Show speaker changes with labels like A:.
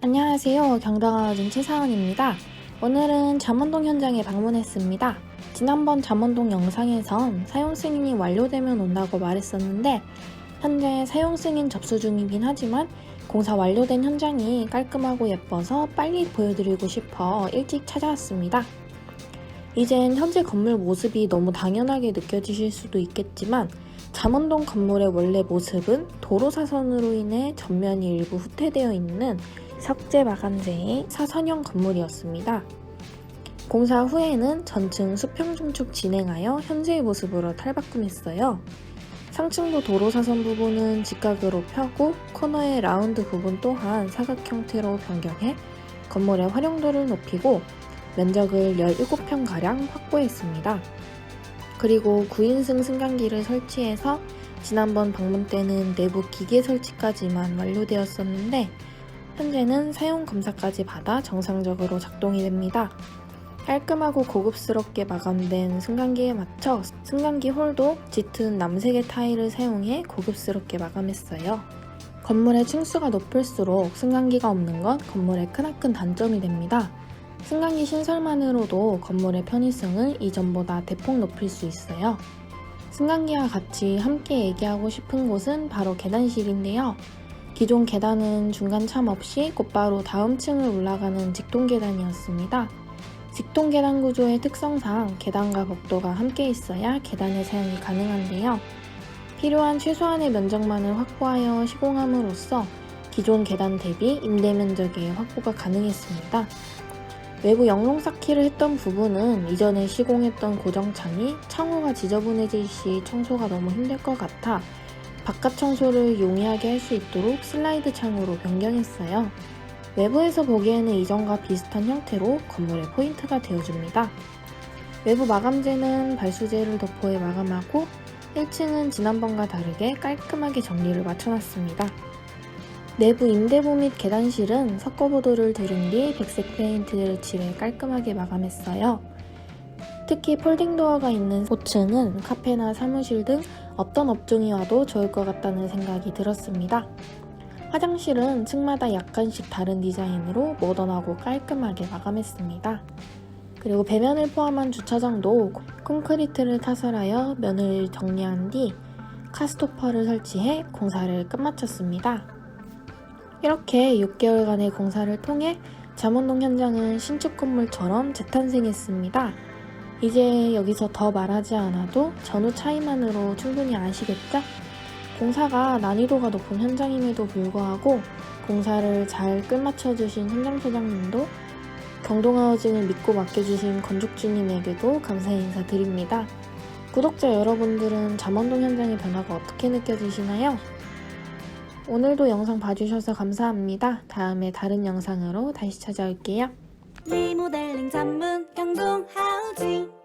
A: 안녕하세요. 경당하우징 최사원입니다. 오늘은 잠원동 현장에 방문했습니다. 지난번 잠원동 영상에선 사용 승인이 완료되면 온다고 말했었는데 현재 사용 승인 접수 중이긴 하지만 공사 완료된 현장이 깔끔하고 예뻐서 빨리 보여드리고 싶어 일찍 찾아왔습니다. 이젠 현재 건물 모습이 너무 당연하게 느껴지실 수도 있겠지만 잠원동 건물의 원래 모습은 도로 사선으로 인해 전면이 일부 후퇴되어 있는 석재 마감재의 사선형 건물이었습니다. 공사 후에는 전층 수평 중축 진행하여 현재의 모습으로 탈바꿈했어요. 상층도 도로 사선 부분은 직각으로 펴고 코너의 라운드 부분 또한 사각 형태로 변경해 건물의 활용도를 높이고 면적을 17평가량 확보했습니다. 그리고 9인승 승강기를 설치해서 지난번 방문 때는 내부 기계 설치까지만 완료되었었는데 현재는 사용 검사까지 받아 정상적으로 작동이 됩니다. 깔끔하고 고급스럽게 마감된 승강기에 맞춰 승강기 홀도 짙은 남색의 타일을 사용해 고급스럽게 마감했어요. 건물의 층수가 높을수록 승강기가 없는 건 건물의 크나큰 단점이 됩니다. 승강기 신설만으로도 건물의 편의성을 이전보다 대폭 높일 수 있어요. 승강기와 같이 함께 얘기하고 싶은 곳은 바로 계단실인데요. 기존 계단은 중간 참 없이 곧바로 다음 층을 올라가는 직동 계단이었습니다. 직동 계단 구조의 특성상 계단과 복도가 함께 있어야 계단의 사용이 가능한데요. 필요한 최소한의 면적만을 확보하여 시공함으로써 기존 계단 대비 임대 면적의 확보가 가능했습니다. 외부 영롱 쌓기를 했던 부분은 이전에 시공했던 고정창이 창호가 지저분해질 시 청소가 너무 힘들 것 같아 바깥 청소를 용이하게 할 수 있도록 슬라이드 창으로 변경했어요. 외부에서 보기에는 이전과 비슷한 형태로 건물의 포인트가 되어줍니다. 외부 마감재는 발수제를 도포해 마감하고 1층은 지난번과 다르게 깔끔하게 정리를 맞춰놨습니다. 내부 임대부 및 계단실은 석고보도를 두른 뒤 백색 페인트를 칠해 깔끔하게 마감했어요. 특히 폴딩도어가 있는 5층은 카페나 사무실 등 어떤 업종이 와도 좋을 것 같다는 생각이 들었습니다. 화장실은 층마다 약간씩 다른 디자인으로 모던하고 깔끔하게 마감했습니다. 그리고 배면을 포함한 주차장도 콘크리트를 타설하여 면을 정리한 뒤 카스토퍼를 설치해 공사를 끝마쳤습니다. 이렇게 6개월간의 공사를 통해 잠원동 현장은 신축 건물처럼 재탄생했습니다. 이제 여기서 더 말하지 않아도 전후 차이만으로 충분히 아시겠죠? 공사가 난이도가 높은 현장임에도 불구하고 공사를 잘 끝마쳐주신 현장 소장님도 경동하우징을 믿고 맡겨주신 건축주님에게도 감사의 인사 드립니다. 구독자 여러분들은 잠원동 현장의 변화가 어떻게 느껴지시나요? 오늘도 영상 봐주셔서 감사합니다. 다음에 다른 영상으로 다시 찾아올게요.
B: 리모델링 전문 경동 하우징